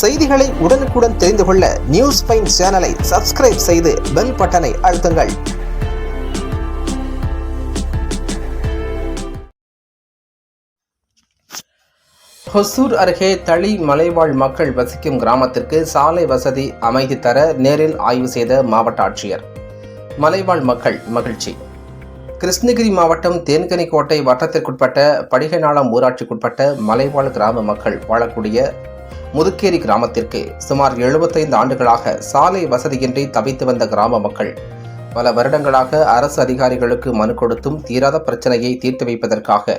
செய்திகளை உடனுக்குடன் தெரிந்து கொள்ள நியூஸ் பைன் சேனலை சப்ஸ்கிரைப் செய்து பெல் பட்டனை அழுத்துங்கள். ஹொசூர் அருகே தளி மலைவாழ் மக்கள் வசிக்கும் கிராமத்திற்கு சாலை வசதி அமைத்து தர நேரில் ஆய்வு செய்த மாவட்ட ஆட்சியர். மலைவாழ் மக்கள் மகிழ்ச்சி. கிருஷ்ணகிரி மாவட்டம் தேன்கனிக்கோட்டை வட்டத்திற்குட்பட்ட படிகநாளம் ஊராட்சிக்குட்பட்ட மலைவாழ் கிராம மக்கள் வாழக்கூடிய முதுக்கேரி கிராமத்திற்கு சுமார் 75 ஆண்டுகளாக சாலை வசதியின்றி தவித்து வந்த கிராம மக்கள் பல வருடங்களாக அரசு அதிகாரிகளுக்கு மனு கொடுத்தும் தீராத பிரச்சனையை தீர்த்து வைப்பதற்காக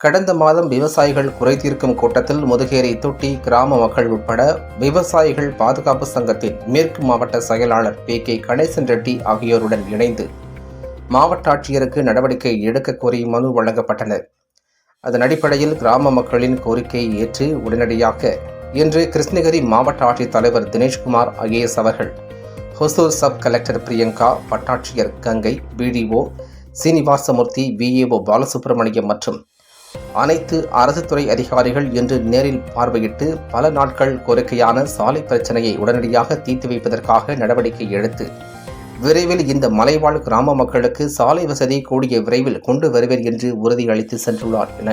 கடந்த மாதம் விவசாயிகள் குறை தீர்க்கும் கூட்டத்தில் முதுகேரி தொட்டி கிராம மக்கள் உட்பட விவசாயிகள் பாதுகாப்பு சங்கத்தின் மேற்கு மாவட்ட செயலாளர் பி கே கணேசன் ரெட்டி ஆகியோருடன் இணைந்து மாவட்ட ஆட்சியருக்கு நடவடிக்கை எடுக்க கோரி மனு வழங்கப்பட்டனர். அதன் அடிப்படையில் கிராம மக்களின் கோரிக்கையை ஏற்று உடனடியாக இன்று கிருஷ்ணகிரி மாவட்ட ஆட்சித்தலைவர் தினேஷ்குமார் ஐஏஎஸ் அவர்கள். ஹொசூர் சப் கலெக்டர் பிரியங்கா வட்டாட்சியர் கங்கை பிடிஓ சீனிவாசமூர்த்தி விஏஓ பாலசுப்ரமணியம் மற்றும் அனைத்து அரசு துறை அதிகாரிகள் இன்று நேரில் பார்வையிட்டு பல நாட்கள் கோரிக்கையான சாலை பிரச்சனையை உடனடியாக தீர்த்து வைப்பதற்காக நடவடிக்கை எடுத்து விரைவில் இந்த மலைவாழ் கிராம மக்களுக்கு சாலை வசதி கூடிய விரைவில் கொண்டு வருவேன் என்று உறுதியளித்து சென்றுள்ளார் என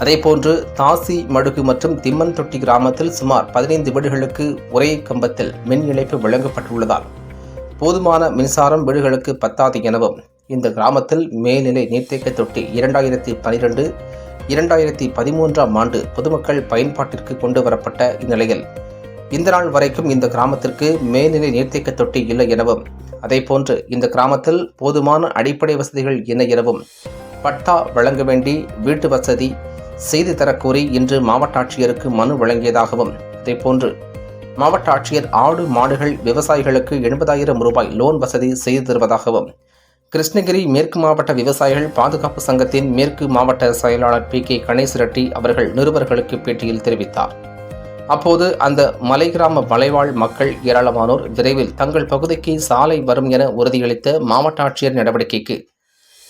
அதேபோன்று தாசி மடுகு மற்றும் திம்மன் தொட்டி கிராமத்தில் சுமார் பதினைந்து வீடுகளுக்கு ஒரே கம்பத்தில் மின் இணைப்பு வழங்கப்பட்டுள்ளதால் போதுமான மின்சாரம் வீடுகளுக்கு பத்தாது எனவும் இந்த கிராமத்தில் மேல்நிலை நீர்த்தேக்க தொட்டி இரண்டாயிரத்தி பனிரெண்டு இரண்டாயிரத்தி பதிமூன்றாம் ஆண்டு பொதுமக்கள் பயன்பாட்டிற்கு கொண்டு வரப்பட்ட இந்நிலையில் இந்த நாள் வரைக்கும் இந்த கிராமத்திற்கு மேல்நிலை நீர்த்தேக்க தொட்டி இல்லை எனவும் அதேபோன்று இந்த கிராமத்தில் போதுமான அடிப்படை வசதிகள் என்ன எனவும் பட்டா வழங்க வேண்டி வீட்டு வசதி செய்து தரக்கோரி இன்று மாவட்ட ஆட்சியருக்கு மனு வழங்கியதாகவும் இதேபோன்று மாவட்ட ஆட்சியர் ஆடு மாடுகள் விவசாயிகளுக்கு எண்பதாயிரம் ரூபாய் லோன் வசதி செய்து தருவதாகவும் கிருஷ்ணகிரி மேற்கு மாவட்ட விவசாயிகள் பாதுகாப்பு சங்கத்தின் மேற்கு மாவட்ட செயலாளர் பி. கே. கணேஷ் ரெட்டி அவர்கள் நிருபர்களுக்கு பேட்டியில் தெரிவித்தார். அப்போது அந்த மலை கிராம மலைவாழ் மக்கள் ஏராளமானோர் விரைவில் தங்கள் பகுதிக்கு சாலை வரும் என உறுதியளித்த மாவட்ட ஆட்சியர் நடவடிக்கைக்கு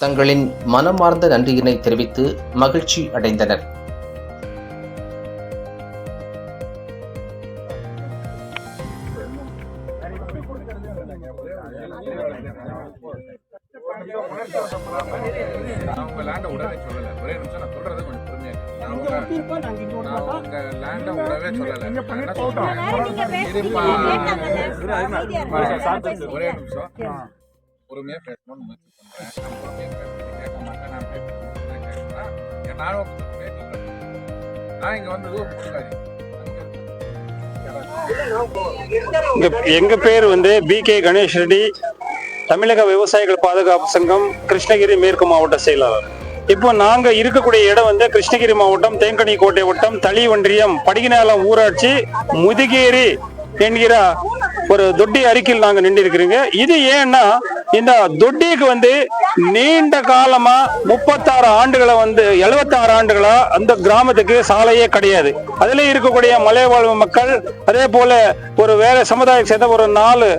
தங்களின் மனமார்ந்த நன்றியினை தெரிவித்து மகிழ்ச்சி அடைந்தனர் ஒரே நிமிஷம் நான் பொறுமையா பேசணும்னு முயற்சி பண்றேன். நான் பேசுறது கேட்க மாட்டேன் நான் என் நானும் நான் வந்தது ஒரு எங்க பேர் வந்து பி கே கணேஷ் ரெட்டி. தமிழக விவசாயிகள் பாதுகாப்பு சங்கம் கிருஷ்ணகிரி மேற்கு மாவட்ட செயலாளர். இப்போ நாங்க இருக்கக்கூடிய இடம் வந்து கிருஷ்ணகிரி மாவட்டம் தேங்கனி கோட்டை வட்டம் தளி ஒன்றியம் படிகநாளம் ஊராட்சி முதுகேரி என்கிற ஒரு தொட்டி அறிக்கையில் நாங்கள் நின்று இருக்கிறீங்க இது ஏன்னா இந்த தொட்டிக்கு வந்து நீண்ட காலமா முப்பத்தாறு ஆண்டுகளை வந்து எழுபத்தாறு ஆண்டுகளா அந்த கிராமத்துக்கு சாலையே கிடையாது. அதுல இருக்கக்கூடிய மலைவாழ்வு மக்கள் அதே போல ஒரு வேற சமுதாயம் சேர்ந்த ஒரு நாலு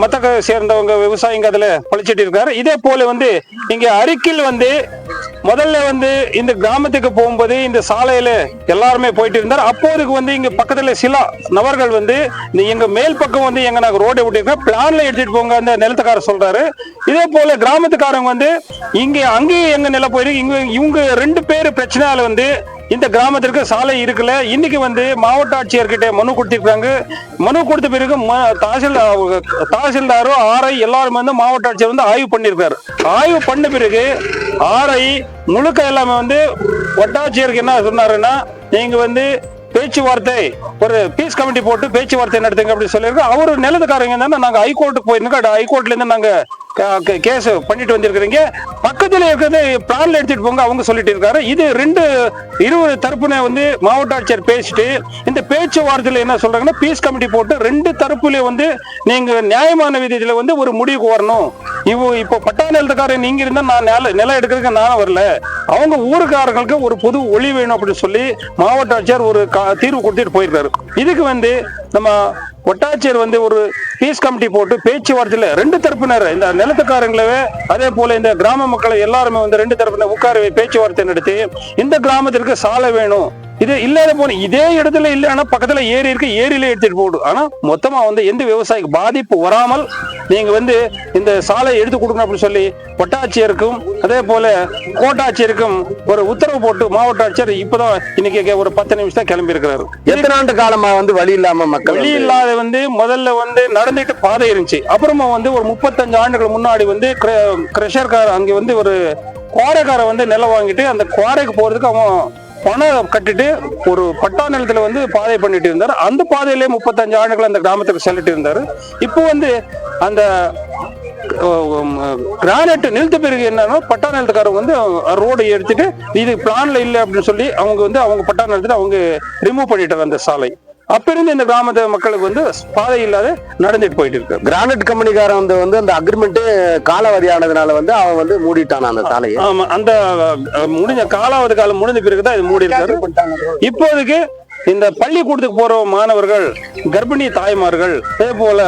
மத்த சேர்ந்தவங்க விவசாயிங்க அதுல பழிச்சிட்டு இருக்காரு. இதே போல வந்து இங்க அறிக்கையில் வந்து முதல்ல வந்து இந்த கிராமத்துக்கு போகும்போது இந்த சாலையில எல்லாருமே போயிட்டு இருந்தார். அப்போதுக்கு வந்து இங்க பக்கத்துல சில நபர்கள் வந்து எங்க மேல் பக்கம் வந்து எங்க நாங்க ரோடை விட்டுருக்கோம் பிளான்ல எடுத்துட்டு போங்க அந்த நிலத்துக்காரர் சொல்றாரு. இதே போல கிராமத்துக்காரங்க வந்து இங்க அங்கேயும் எங்க நிலம் போயிருக்கு. இங்க இவங்க ரெண்டு பேர் பிரச்சனையால வந்து இந்த கிராமத்திற்கு சாலை இருக்குல்ல இன்னைக்கு வந்து மாவட்ட ஆட்சியர்கிட்ட மனு கொடுத்திருக்காங்க மனு கொடுத்த பிறகு ம- தாசில்தார் தாசில்தாரும் ஆர்ஐ எல்லாரும் வந்து மாவட்ட ஆட்சியர் வந்து ஆய்வு பண்ணியிருக்காரு ஆய்வு பண்ண பிறகு ஆர்ஐ முழுக்க எல்லாமே வந்து வட்டாட்சியருக்கு என்ன சொன்னாருன்னா நீங்க வந்து பேச்சுவார்த்தை ஒரு பீஸ் கமிட்டி போட்டு பேச்சுவார்த்தை நடத்துங்க அப்படின்னு சொல்லியிருக்கோம் அவரு நிலத்துக்காரங்க இருந்தா நாங்கள் ஹைகோர்ட்டுக்கு போயிருந்தோம். ஹைகோர்ட்ல இருந்து நாங்கள் கேஸ் பண்ணிட்டு வந்திருக்கிறீங்க. பக்கத்தில் இருக்கிறது பிளான்ல எடுத்துட்டு போங்க அவங்க சொல்லிட்டு இருக்காரு. இது ரெண்டு இருபது தரப்புன வந்து மாவட்ட ஆட்சியர் பேசிட்டு இந்த பேச்சுவார்த்தையில் என்ன சொல்றாங்கன்னா பீஸ் கமிட்டி போட்டு ரெண்டு தரப்புல வந்து நீங்க நியாயமான விதத்துல வந்து ஒரு முடிவுக்கு வரணும். இவ இப்போ பட்டா நிலத்துக்காரன் நீங்க இருந்தா நான் நில நிலம் எடுக்கிறதுக்கு நானும் வரல. அவங்க ஊருக்காரங்களுக்கு ஒரு புது ஒளி வேணும் அப்படின்னு சொல்லி மாவட்ட ஆட்சியர் ஒரு கா- தீர்வு கொடுத்துட்டு போயிருக்காரு. இதுக்கு வந்து நம்ம வட்டாட்சியர் வந்து ஒரு பீஸ் கமிட்டி போட்டு பேச்சுவார்த்தையில ரெண்டு தரப்பினர் இந்த நிலத்துக்காரங்களவே அதே போல இந்த கிராம மக்களை எல்லாருமே வந்து ரெண்டு தரப்பினர் உட்கார பேச்சுவார்த்தை நடத்தி இந்த கிராமத்திற்கு சாலை வேணும். இது இல்லாத போன இதே இடத்துல இல்ல ஆனா பக்கத்துல ஏரி இருக்கு ஏரியில எடுத்துட்டு போடும் ஆனா மொத்தமா வந்து எந்த விவசாயிக்கு பாதிப்பு வராமல் நீங்க வந்து இந்த சாலை எடுத்து கொடுக்கணும் அப்படின்னு சொல்லி வட்டாட்சியருக்கும் அதே போல கோட்டாட்சியருக்கும் ஒரு உத்தரவு போட்டு மாவட்ட ஆட்சியர் இப்பதான் இன்னைக்கு ஒரு பத்து நிமிஷம் தான் கிளம்பி இருக்கிறாரு எத்தனை ஆண்டு காலமா வந்து வழி இல்லாம மக்கள் வழி இல்லாத வந்து முதல்ல வந்து நடந்துட்டு பாதை இருந்துச்சு. அப்புறமா வந்து ஒரு முப்பத்தஞ்சு ஆண்டுகள் முன்னாடி வந்து கிரஷர்கார அங்க வந்து ஒரு குவாரைக்காரன் வந்து நிலம் வாங்கிட்டு அந்த குவாரைக்கு போறதுக்கு அவன் பணம் கட்டிட்டு ஒரு பட்டா நிலத்தில் வந்து பாதை பண்ணிட்டு இருந்தார். அந்த பாதையிலே முப்பத்தஞ்சு ஆண்டுகள் அந்த கிராமத்துக்கு செல்லிட்டு இருந்தார். இப்போ வந்து அந்த கிரானைட் நிலத்து பிறகு என்னன்னா பட்டா நிலத்துக்காரங்க வந்து ரோடு எடுத்துட்டு இது பிளான்ல இல்லை அப்படின்னு சொல்லி அவங்க வந்து அவங்க பட்டா நிலத்துல அவங்க ரிமூவ் பண்ணிட்டார் அந்த சாலை. அப்ப இருந்து இந்த கிராமத்து மக்களுக்கு வந்து பாதை இல்லாத நடந்துட்டு போயிட்டு இருக்கு. கிரானைட் கம்பெனிக்காரன் வந்து வந்து அந்த அக்ரிமெண்ட் காலாவதி ஆனதுனால வந்து அவன் வந்து மூடிட்டான் அந்த சாலையை. ஆமா அந்த முடிஞ்ச காலாவது காலம் முடிஞ்ச பிறகுதான் இது மூடி இருக்காரு. இப்போதைக்கு இந்த பள்ளிக்கூடத்துக்கு போற மாணவர்கள் கர்ப்பிணி தாய்மார்கள் அதே போல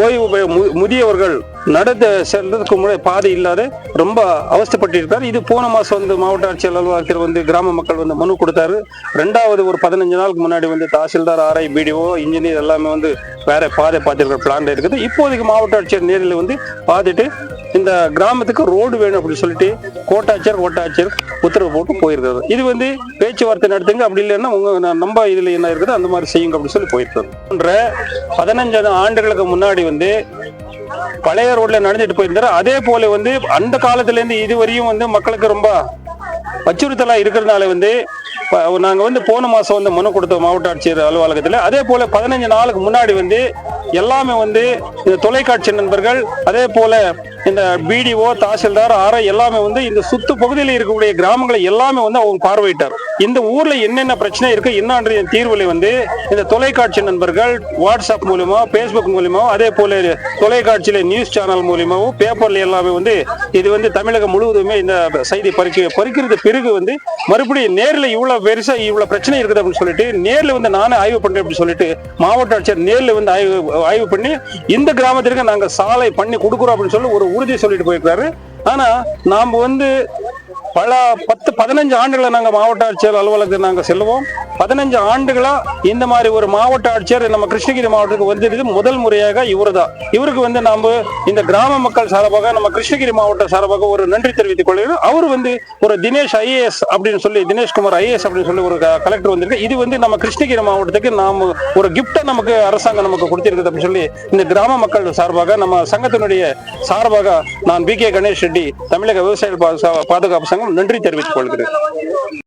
ஓய்வு முதியவர்கள் நடந்து செல்றதுக்கு முன்னாடி பாதை இல்லாத ரொம்ப அவஸ்தப்பட்டு இருக்காரு இது போன மாதம் வந்து மாவட்ட ஆட்சியர் அலுவலகத்தில் வந்து கிராம மக்கள் வந்து மனு கொடுத்தாரு. ரெண்டாவது ஒரு பதினஞ்சு நாளுக்கு முன்னாடி வந்து தாசில்தார் ஆர்ஐ பிடிஓ இன்ஜினியர் எல்லாமே வந்து வேற பாதை பார்த்துருக்கிற பிளான் இருக்குது. இப்போதைக்கு மாவட்ட ஆட்சியர் நேரில் வந்து பார்த்துட்டு இந்த கிராமத்துக்கு ரோடு வேணும் அப்படின்னு சொல்லிட்டு கோட்டாட்சியர் கோட்டாட்சியர் உத்தரவு போட்டு போயிருக்காரு. இது வந்து பேச்சுவார்த்தை நடத்துங்க. அப்படி இல்லைன்னா உங்க நம்ம இதுல என்ன இருக்குது அந்த மாதிரி செய்யுங்க அப்படின்னு சொல்லி போயிருக்காரு. பதினஞ்சு ஆண்டுகளுக்கு முன்னாடி வந்து பழைய ரோட்ல நடந்துட்டு போயிருந்தாரு. அதே போல வந்து அந்த காலத்துல இருந்து இதுவரையும் வந்து மக்களுக்கு ரொம்ப அச்சுறுத்தலா இருக்கிறதுனால வந்து நாங்க வந்து போன மாசம் வந்து மனு கொடுத்த மாவட்ட ஆட்சியர் அலுவலகத்துல அதே போல பதினஞ்சு நாளுக்கு முன்னாடி வந்து எல்லாமே வந்து இந்த தொலைக்காட்சி நண்பர்கள் அதே போல இந்த பிடிஓ தாசில்தார் ஆர்ஐ எல்லாமே வந்து இந்த சுத்து பகுதியில் இருக்கக்கூடிய கிராமங்களை எல்லாமே வந்து அவங்க பார்வையிட்டார். இந்த ஊர்ல என்னென்ன பிரச்சனை இருக்கு என்னன்ற தீர்வுல வந்து இந்த தொலைக்காட்சி நண்பர்கள் வாட்ஸ்அப் மூலியமா பேஸ்புக் மூலியமா அதே போல தொலைக்காட்சியில நியூஸ் சேனல் மூலியமாவும் பேப்பர்ல எல்லாமே வந்து இது வந்து தமிழகம் முழுவதுமே இந்த செய்தி பறிக்க பறிக்கிறது பிறகு வந்து மறுபடியும் நேரில் இவ்வளவு பெருசா இவ்வளவு பிரச்சனை இருக்குது அப்படின்னு சொல்லிட்டு நேரில் வந்து நானே ஆய்வு பண்றேன் அப்படின்னு சொல்லிட்டு மாவட்ட ஆட்சியர் நேரில் வந்து ஆய்வு ஆய்வு பண்ணி இந்த கிராமத்திற்கு நாங்க சாலை பண்ணி கொடுக்குறோம் அப்படின்னு சொல்லி ஒரு உறுதி சொல்லிட்டு போயிருக்காரு ஆனா நாம் வந்து பல பத்து பதினஞ்சு ஆண்டுகளை நாங்கள் மாவட்ட ஆட்சியர் அலுவலகத்துக்கு நாங்கள் செல்வோம் பதினஞ்சு ஆண்டுகளாக இந்த மாதிரி ஒரு மாவட்ட ஆட்சியர் நம்ம கிருஷ்ணகிரி மாவட்டத்துக்கு வந்தது முதல் முறையாக இவரு தான் இவருக்கு வந்து நாம் இந்த கிராம மக்கள் சார்பாக நம்ம கிருஷ்ணகிரி மாவட்ட சார்பாக ஒரு நன்றி தெரிவித்துக் கொள்கிறோம் அவர் வந்து ஒரு தினேஷ் ஐஏஎஸ் அப்படின்னு சொல்லி தினேஷ்குமார் ஐஏஎஸ் அப்படின்னு சொல்லி ஒரு கலெக்டர் வந்திருக்கு. இது வந்து நம்ம கிருஷ்ணகிரி மாவட்டத்துக்கு நாம் ஒரு கிஃப்டை நமக்கு அரசாங்கம் நமக்கு கொடுத்திருக்குது அப்படின்னு சொல்லி இந்த கிராம மக்கள் சார்பாக நம்ம சங்கத்தினுடைய சார்பாக நான் பி கே கணேஷ் ரெட்டி தமிழக விவசாயிகள் பாதுகாப்பு சங்கம் நன்றி தெரிவித்துக் கொள்கிறேன்.